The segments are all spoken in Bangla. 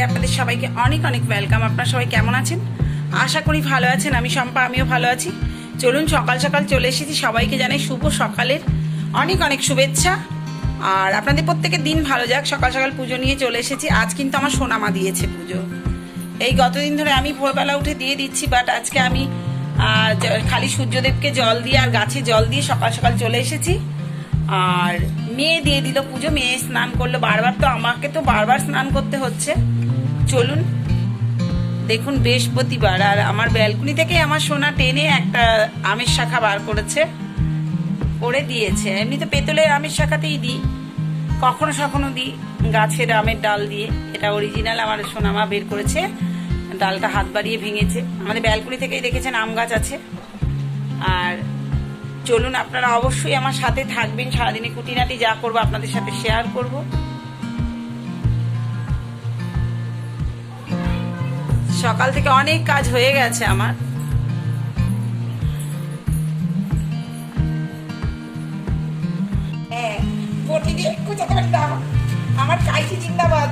চ্যানেলে আপনাদের সবাইকে অনেক অনেক ওয়েলকাম আপনারা সবাই কেমন আছেন? আশা করি ভালো আছেন। আমি শম্পা, আমিও ভালো আছি। চলুন, সকাল সকাল চলে এসেছি। সবাইকে জানাই শুভ সকালের অনেক অনেক শুভেচ্ছা। আর আপনাদের প্রত্যেকের দিন ভালো যাক। সকাল সকাল পুজো নিয়ে চলে এসেছি। আজ কিন্তু আমার সোনামা দিয়েছে পুজো। এই গতদিন ধরে আমি ভোরবেলা উঠে দিয়ে দিচ্ছি বাট আজকে আমি খালি সূর্যদেবকে জল দিয়ে আর গাছে জল দিয়ে সকাল সকাল চলে এসেছি। আর মেয়ে দিয়ে দিল পুজো। মেয়ে স্নান করল। বারবার তো আমাকে তো বারবার স্নান করতে হচ্ছে। চলুন। দেখুন, বৃহস্পতিবার, আর আমার ব্যালকনি থেকে আমার সোনা টেনে একটা আমের শাখা বার করেছে, করে দিয়েছে। এমনি তো পেতলের আমের শাখাতেই দিই। কখনো সখনো দিই, গাছের আমের ডাল দিয়ে। এটা অরিজিনাল আমার সোনামা বের করেছে। ডালটা হাত বাড়িয়ে ভেঙেছে। আমাদের ব্যালকনি থেকেই দেখেছেন আম গাছ আছে। আর চলুন, আপনারা অবশ্যই আমার সাথে থাকবেন। সারাদিনে কুটিনাটি যা করব আপনাদের সাথে শেয়ার করব। সকাল থেকে অনেক কাজ হয়ে গেছে আমার। হ্যাঁ আমার কাইচি জিন্দাবাদ।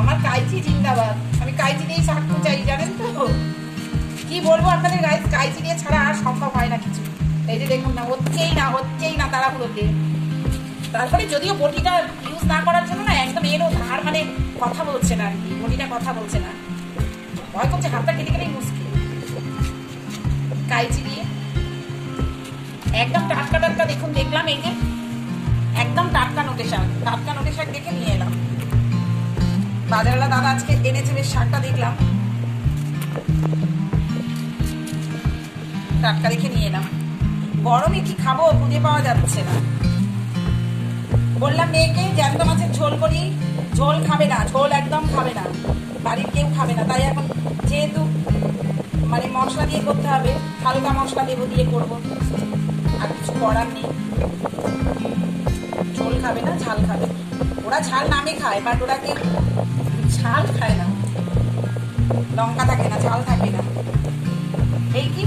আমার কাইচি জিন্দাবাদ। আমি কাইচি দিয়েই শাক কুচাই জানেন তো? কি বলব আপনাদের গায়ে কাইচি দিয়ে ছাড়া আর সম্ভব হয় না কিছু। এই যে দেখুন না, হচ্ছেই না হচ্ছেই না তাড়াহুড়োতে তারপরে যদিও বটিটা ইউজ না করার জন্য না, একদম এরও ধার মানে কথা বলছে না আর কি, বটিটা কথা বলছে না। ভয় করছে হাতটা কেটে কেটেই মুশকিল। কাইচি দিয়ে একদম টাটকা টাটকা দেখুন, দেখলাম এই যে একদম টাটকা নোটে শাক, টাটকা নোটে শাক দেখে নিয়ে এলাম। বাজারওয়ালা দাদা আজকে এনেছে, বেশ শাকটা দেখলাম। টাটকা দেখে নিয়ে এলাম। গরমে কি খাব, খুঁজে পাওয়া যাচ্ছে না। বললাম, মেয়েকে জ্যান্ত মাছের ঝোল করি, ঝোল খাবে না, ঝোল একদম খাবে না। বাড়ির কেউ খাবে না, তাই এখন যেহেতু মানে মশলা দিয়ে করতে হবে, হালকা মশলা দেবো দিয়ে করব। আর কিছু করার নেই। ঝোল খাবে না, ঝাল খাবে। ওরা ঝাল নামে খায় বাট ওরা কি ঝাল খায় না? লঙ্কা থাকে না, ঝাল থাকে না। এই কি?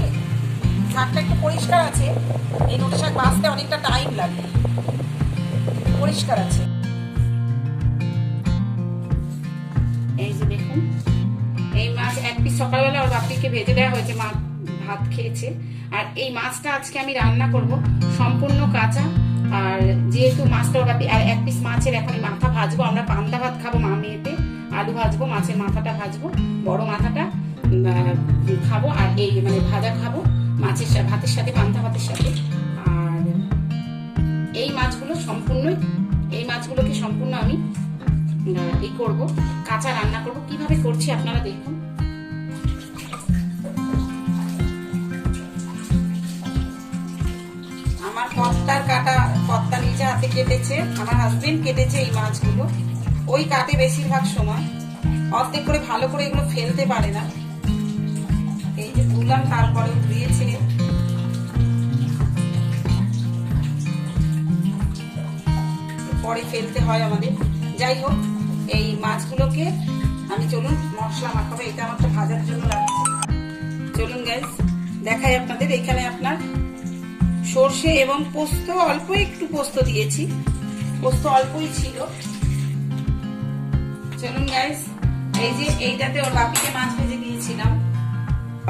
শাকটা একটু পরিষ্কার আছে। এই নোটে শাক বাঁচতে অনেকটা টাইম লাগে। পরিষ্কার আছে। সকালবেলা ওর বাপিকে ভেজে দেওয়া হয়েছে, মা ভাত খেয়েছে। আর এই মাছটা আজকে আমি রান্না করব, সম্পূর্ণ কাঁচা। আর যেহেতু মাছটা ওর আর এক পিস মাছের এখন মাথা ভাজবো, আমরা পান্তা ভাত খাব মা মেয়েতে, আলু ভাজবো, মাছের মাথাটা ভাজবো, বড় মাথাটা খাব, আর এই মানে ভাজা খাব, মাছের ভাতের সাথে, পান্তা ভাতের সাথে। আর এই মাছগুলো সম্পূর্ণই, এই মাছগুলোকে সম্পূর্ণ আমি ই করব, কাঁচা রান্না করব। কীভাবে করছি আপনারা দেখুন। কেটেছে, আমার হাজবেন্ড কেটেছে এই মাছগুলো। ওই কাটে বেশিরভাগ সময়। অর্ধেক করে ভালো করে এগুলো ফেলতে পারে না। এই যে ধুলাম তারপরে ধুয়েছে। পরে ফেলতে হয় আমাদের। যাই হোক, এই মাছগুলোকে আমি চলুন মশলা মাখাবো, এটা আমার তো ভাজার জন্য লাগছে। চলুন গাইজ দেখাই আপনাদের, এখানে আপনার সর্ষে এবং পোস্ত, অল্প একটু পোস্ত দিয়েছি। পোস্ত অল্পই ছিল। চলুন গাইজ এই যে এইটাতে ওর বাপিকে মাছ ভেজে দিয়েছিলাম।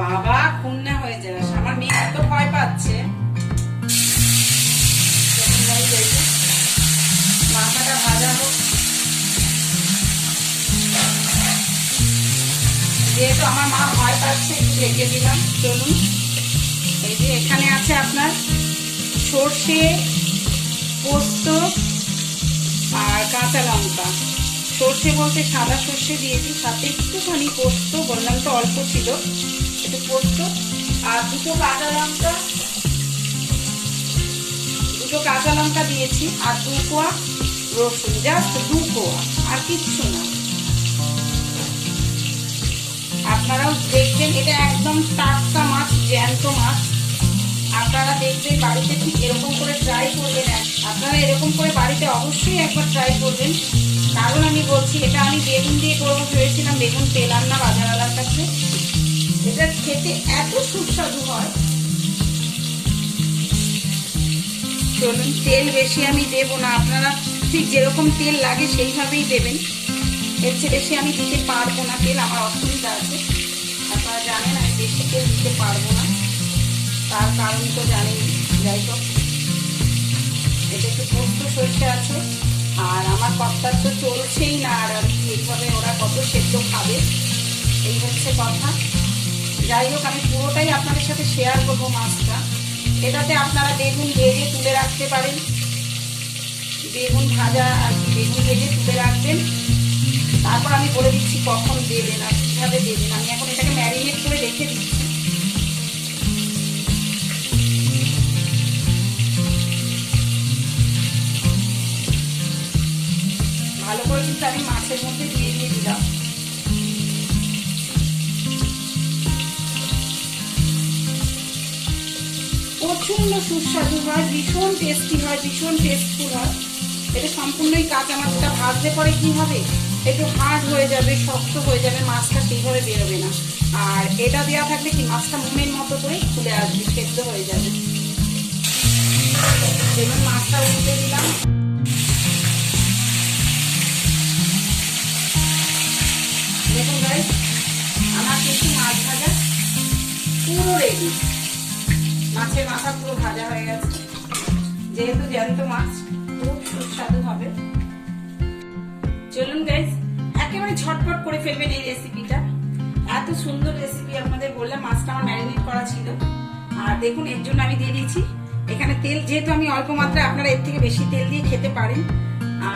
বাবা খুন্না হয়ে যাস আমার মেয়ে এত ভয় পাচ্ছে। মাথাটা ভাজা যেহেতু আমার মা ভয় পাচ্ছে, একটু দিলাম। চলুন। এই যে এখানে আছে আপনার সর্ষে, পোস্ত আর কাঁচা লঙ্কা। সর্ষে বলতে সাদা সর্ষে দিয়েছি, সাথে একটুখানি পোস্ত বললাম তো অল্প ছিল। একটু পোস্ত আর দুটো কাঁচা লঙ্কা। দুটো কাঁচা লঙ্কা দিয়েছি আর দু কোয়া রসুন, জাস্ট দু কোয়া, আর কিচ্ছু না। আপনারাও দেখবেন, এটা একদম টাটকা মাছ, জ্যান্ত মাছ। আপনারা দেখবেন বাড়িতে ঠিক এরকম করে ট্রাই করবেন। আপনারা এরকম করে বাড়িতে অবশ্যই একবার ট্রাই করবেন। কারণ আমি বলছি, এটা আমি বেগুন দিয়ে করব ভেবেছিলাম, বেগুন পেলাম না বাজারওয়ালার কাছে। এটা খেতে এত সুস্বাদু হয়। চলুন, তেল বেশি আমি দেবো না। আপনারা ঠিক যেরকম তেল লাগে সেইভাবেই দেবেন। এর চেয়ে বেশি আমি দিতে পারব না তেল, আমার অসুবিধা আছে। আপনারা জানেন, আমি বেশি তেল দিতে পারব না। তার কারণ তো জানেন, যাই হোক। এটা একটু পোস্ত সরষে আছে আর আমার কর্তার তো চলছেই না, আর আমি এইভাবে ওরা কত সেদ্ধ খাবে? এই হচ্ছে কথা। যাই হোক, আমি পুরোটাই আপনাদের সাথে শেয়ার করব মাছটা। এটাতে আপনারা বেগুন ভেজে তুলে রাখতে পারেন। বেগুন ভাজা আর কি বেগুন ভেজে তুলে রাখবেন। তারপর আমি বলে দিচ্ছি কখন দেবেন আর কীভাবে দেবেন। আমি এখন এটাকে ম্যারিনেট করে রেখে দিচ্ছি। ভালো করে কিন্তু আমি মাছের মধ্যে দিয়ে দিয়ে দিলাম। প্রচণ্ড সুস্বাদু হয়, ভীষণ টেস্টি হয়, ভীষণ টেস্টফুল হয়। এটা সম্পূর্ণই কাঁচা মাছটা ভাজলে পরে কি হবে? একটু হার্ড হয়ে যাবে, শক্ত হয়ে যাবে, মাছটা সেইভাবে বেরোবে না। আর এটা দেওয়া থাকলে কি মাছটা মুমের মতো করে খুলে আসবে, সেদ্ধ হয়ে যাবে। যেমন মাছটা উঠে দিলাম। দেখুন ভাই আমার কিন্তু মাছ ভাজা পুরো রেডি মাছের মাথা পুরো ভাজা হয়ে গেছে। যেহেতু জ্যান্ত মাছ, খুব সুস্বাদু হবে। চলুন গাইজ একেবারে ঝটপট করে ফেলবেন এই রেসিপিটা এত সুন্দর রেসিপি আপনাদের বললাম, মাছটা আমার ম্যারিনেট করা ছিল। আর দেখুন, এর জন্য আমি দিয়ে দিয়েছি। এখানে তেল, যেহেতু আমি অল্প মাত্রায় আপনারা এর থেকে বেশি তেল দিয়ে খেতে পারেন।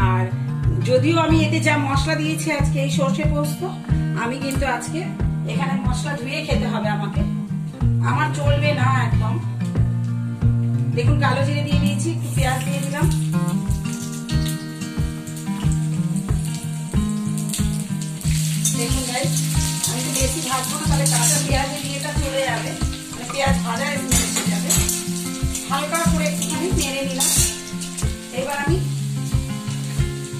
আর যদিও আমি এতে যা মশলা দিয়েছি আজকে এই সর্ষে পোস্ত, আমি কিন্তু আজকে এখানে মশলা ধুয়ে খেতে হবে আমাকে। আমার চলবে না একদম। দেখুন, কালো জিরে দিয়ে দিয়েছি, একটু পেঁয়াজ দিয়ে দিলাম। দেখুন আমি তো বেশি ভাজবো না, তাহলে কাঁচা পেঁয়াজের ইয়েটা চলে যাবে। মানে পেঁয়াজ ভাজা এসে যাবে। হালকা করে একটুখানি নেড়ে নিলাম। এবার আমি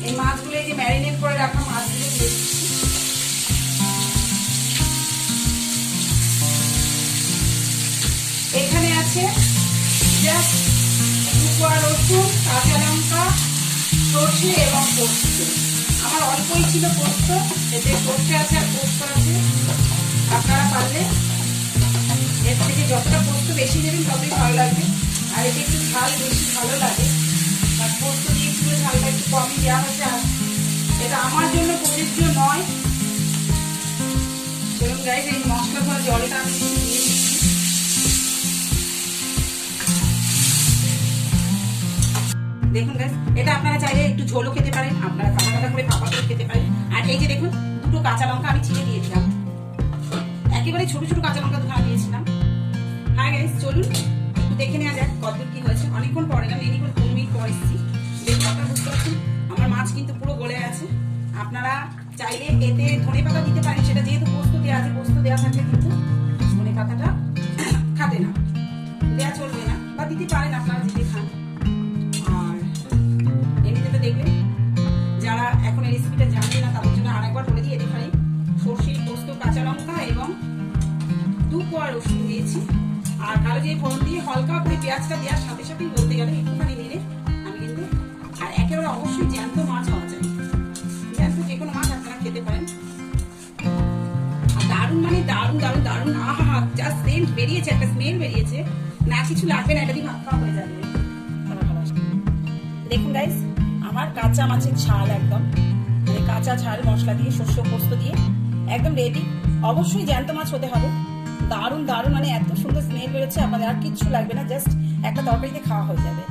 এই মাছগুলো এই যে ম্যারিনেট করে রাখা মাছগুলো এখানে আছে জাস্ট দুপা রসুন, কাঁচা লঙ্কা, সর্ষে এবং পোস্ত। আমার অল্পই ছিল পোস্ত, এতে সর্ষে আছে আর পোস্ত আছে। আপনারা পারলে এর থেকে যতটা পোস্ত বেশি দেবেন ততই ভালো লাগবে। আর এতে একটু ঝাল বেশি ভালো লাগে। দিয়ে একটু কমই দেওয়া হয়েছে আর এটা আমার জন্য প্রযোজ্য নয় চলুন গাইজ এই মশলা জলটা আমি দেখুন গাছ এটা আপনারা চাইলে একটু ঝোলও খেতে পারেন। আপনারা কাঁচা কাঁচা করে পাপা করে খেতে পারেন। আর এই যে দেখুন, দুটো কাঁচা লঙ্কা আমি ছিঁড়ে দিয়ে দিলাম। একেবারে ছোট ছোট কাঁচা লঙ্কা দুখানা দিয়েছিলাম হ্যাঁ গাইস চলুন। একটু দেখে নেওয়া যাক কতদূর কি হয়েছে অনেকক্ষণ পরে এনি করে পনেরো মিনিট পর এসেছি চাইলে এতে ধনে পাতা দিতে পারি, সেটা যেহেতু পোস্ত দেওয়া আছে, পোস্ত দেওয়া থাকলে কিন্তু ধনে পাতাটা কিছু লাগবে না, এটা দিয়ে ভাত খাওয়া হয়ে যাবে। দেখুন গাইস আমার কাঁচা মাছের ঝাল একদম। মানে কাঁচা ঝাল মশলা দিয়ে, শস্য পোস্ত দিয়ে, একদম রেডি অবশ্যই জ্যান্ত মাছ হতে হবে। দারুণ দারুণ মানে এত সুন্দর স্মেল বেরোচ্ছে আপনাদের আর কিচ্ছু লাগবে না জাস্ট একটা তরকারিতে খাওয়া হয়ে যাবে।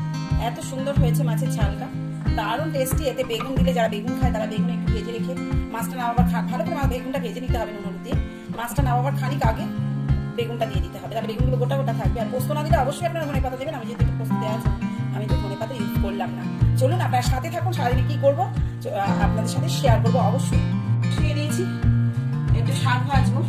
এত সুন্দর হয়েছে মাছের ঝালটা। দারুণ টেস্টি এতে বেগুন দিলে যারা বেগুন খায়, তারা বেগুন একটু ভেজে রেখে, মাছটা নামাবার খা ভালো করে বেগুনটা ভেজে নিতে হবে নুন দিয়ে। মাছটা নামাবার খানিক আগে বেগুনটা দিয়ে দিতে হবে। তাহলে বেগুনগুলো গোটা গোটা থাকবে। আর পোস্ত না দিলে অবশ্যই আপনারা ধনে পাতা দেবেন। আমি যেহেতু পোস্ত দেওয়া আছে, আমি তো ধনে পাতা ইউজ করলাম না। চলুন, আপনার সাথে থাকুন, সারাদিনে কী করব? আপনাদের সাথে শেয়ার করব অবশ্যই। শুয়ে নিয়েছি। একটু শাক ভাজবো।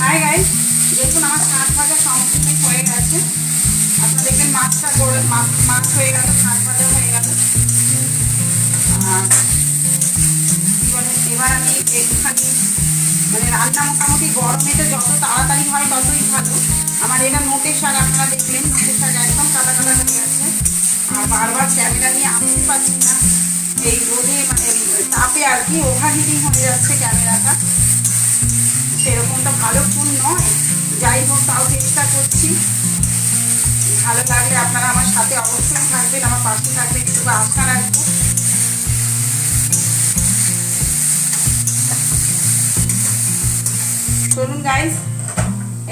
হাই গাইস দেখুন আমার শাক ভাজা সম্পূর্ণ হয়ে গেছে। আপনারা দেখবেন মাছটা মাছ মাছ হয়ে গেল শাক ভাজা হয়ে গেল। আর এবার আমি একটুখানি মানে রান্না মোটামুটি গরমেতে যত তাড়াতাড়ি হয় ততই ভালো। আমার এটা নোটে শাক আপনারা দেখলেন, নোটে শাক একদম কাটা কাটা হয়ে গেছে। আর বারবার ক্যামেরা নিয়ে আসতে পারছি না। এই রোদে মানে তাপে আর কি ওভার হয়ে যাচ্ছে ক্যামেরাটা। সেরকমটা ভালো ফুল নয়। যাই হোক, তাও চেষ্টা করছি। ভালো লাগলে আপনারা আমার সাথে অবশ্যই থাকবেন, আমার পাশে থাকবেন, একটু আশা রাখব। চলুন গাইস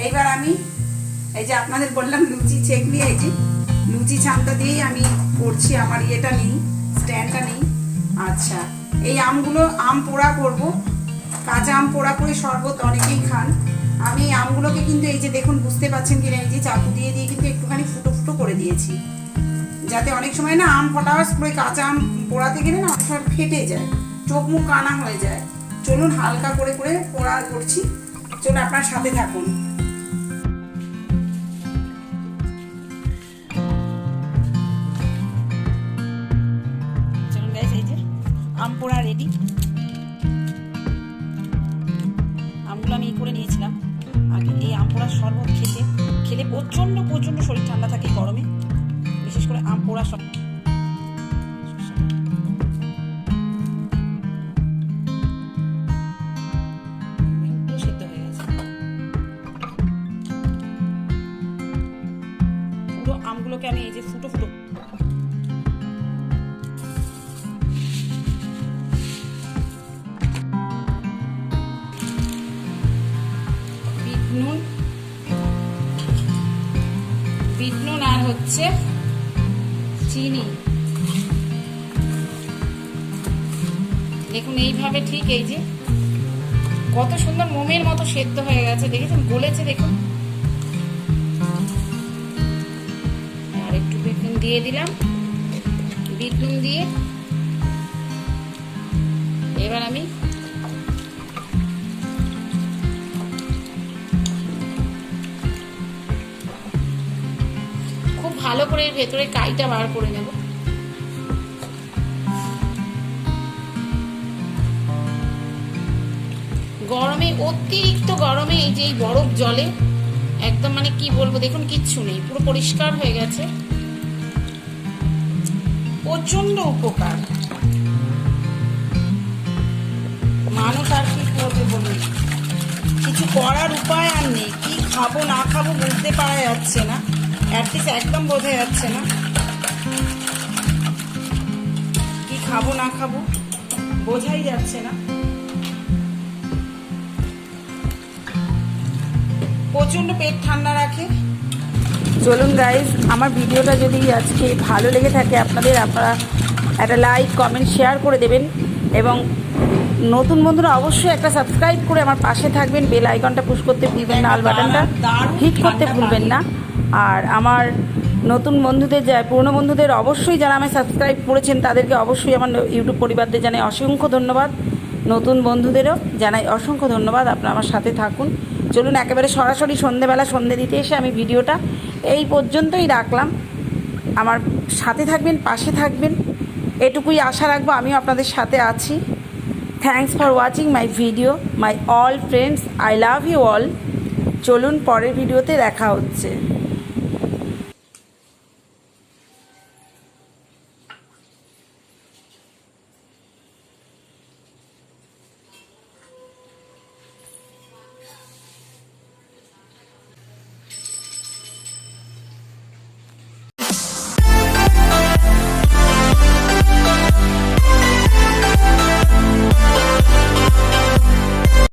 এইবার আমি এই যে আপনাদের বললাম, লুচি চেক নিয়ে এই যে, লুচি ছামটা দিয়েই আমি করছি, আমার ইয়েটা নেই স্ট্যান্ডটা নেই। আচ্ছা এই আমগুলো, আম পোড়া করব। কাঁচা আম পোড়া করে শরবত অনেকেই খান। আমি আমগুলোকে কিন্তু এই যে দেখুন, বুঝতে পারছেন কিনা, এই যে চাকু দিয়ে দিয়ে কিন্তু একটুখানি ফুটো ফুটো করে দিয়েছি। যাতে অনেক সময় না আম ফটা করে কাঁচা আম পোড়াতে গেলে না অনেক ফেটে যায়, চোখ মুখ কানা হয়ে যায়। চলুন হালকা করে করে পোড়া করছি। চলুন আপনার সাথে থাকুন। আম পোড়া রেডি প্রচণ্ড প্রচণ্ড শরীর ঠান্ডা থাকে গরমে। বিশেষ করে আম পোড়া সব। আমগুলোকে আমি এই যে হচ্ছে চিনি। দেখুন, এইভাবে ঠিক এই যে কত সুন্দর মোমের মতো সেদ্ধ হয়ে গেছে, দেখেছেন? গলেছে, দেখুন। আর একটু বিট দিয়ে দিলাম। বিট দিয়ে এবার আমি ভালো করে ভেতরে কাইটা বার করে নেব। গরমে, অতিরিক্ত গরমে এই যে বরফ জলে, একদম মানে কি বলব, দেখুন কিচ্ছু নেই, পুরো পরিষ্কার হয়ে গেছে। প্রচণ্ড উপকার। মানুষ আর কি করবে বলুন? কিছু করার উপায় আর নেই, কি খাব না খাব বুঝতে পারা যাচ্ছে না। একদম বোঝা যাচ্ছে না। কি খাব না খাব বোঝাই যাচ্ছে না। প্রচণ্ড পেট ঠান্ডা রাখে। চলুন গাইজ আমার ভিডিওটা যদি আজকে ভালো লেগে থাকে আপনাদের আপনারা একটা লাইক কমেন্ট শেয়ার করে দেবেন এবং নতুন বন্ধুরা অবশ্যই একটা সাবস্ক্রাইব করে আমার পাশে থাকবেন বেল আইকনটা পুশ করতে ভুলবেন না আল বাটনটা হিট করতে ভুলবেন না। আর আমার নতুন বন্ধুদের যা, পুরনো বন্ধুদের অবশ্যই যারা আমায় সাবস্ক্রাইব করেছেন, তাদেরকে অবশ্যই আমার ইউটিউব পরিবারদের জানাই অসংখ্য ধন্যবাদ। নতুন বন্ধুদেরও জানাই অসংখ্য ধন্যবাদ। আপনারা আমার সাথে থাকুন। চলুন একেবারে সরাসরি সন্ধেবেলা, সন্ধে দিতে এসে আমি ভিডিওটা এই পর্যন্তই রাখলাম। আমার সাথে থাকবেন, পাশে থাকবেন, এটুকুই আশা রাখব আমিও আপনাদের সাথে আছি। Thanks for watching my video my all friends I love you all চলুন পরের ভিডিওতে দেখা হচ্ছে।